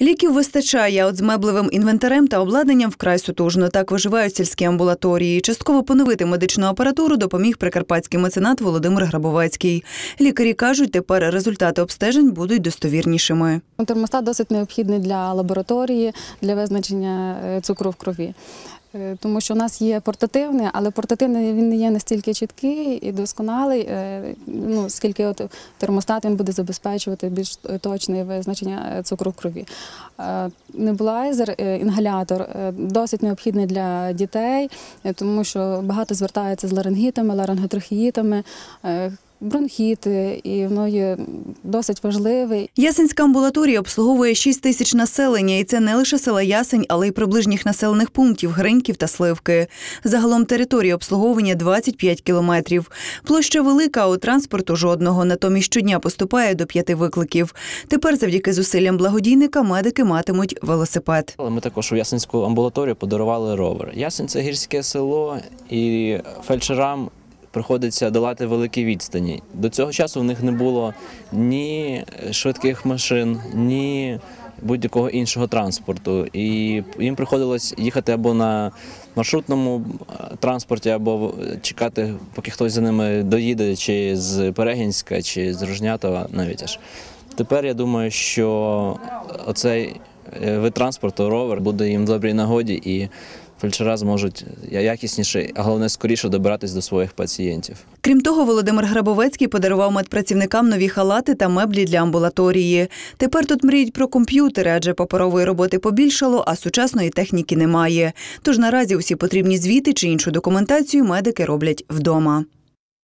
Ліків вистачає, от з меблевим інвентарем та обладнанням вкрай сутужно. Так виживають сільські амбулаторії. Частково поновити медичну апаратуру допоміг прикарпатський меценат Володимир Грабовецький. Лікарі кажуть, тепер результати обстежень будуть достовірнішими. Термостат досить необхідний для лабораторії, для визначення е, цукру в крові. Е, Тому що у нас є портативний, але портативний він не є настільки чіткий і досконалий, е, ну, скільки от термостат він буде забезпечувати більш точне визначення е, цукру в крові. Небулайзер, інгалятор досить необхідний для дітей, тому що багато звертаються з ларингітами, ларинготрахеїтами, бронхіти, і воно є досить важливий. Ясенська амбулаторія обслуговує 6 тисяч населення, і це не лише села Ясень, але й приближніх населених пунктів Гриньків та Сливки. Загалом територія обслуговування 25 кілометрів. Площа велика, а у транспорту жодного. Натомість щодня поступає до п'яти викликів. Тепер, завдяки зусиллям благодійника, медики матимуть велосипед. Але ми також у Ясенську амбулаторію подарували ровер. Ясень це гірське село, і фельдшерам приходиться долати великі відстані. До цього часу в них не було ні швидких машин, ні будь-якого іншого транспорту. І їм приходилось їхати або на маршрутному е, транспорті, або чекати, поки хтось за ними доїде, чи з Перегінська, чи з Рожнятова навіть аж. Тепер я думаю, що оцей вид транспорту ровер буде їм в добрій нагоді і фельдшера зможуть якісніше, а головне скоріше добиратись до своїх пацієнтів. Крім того, Володимир Грабовецький подарував медпрацівникам нові халати та меблі для амбулаторії. Тепер тут мріють про комп'ютери, адже паперової роботи побільшало, а сучасної техніки немає. Тож наразі усі потрібні звіти чи іншу документацію медики роблять вдома.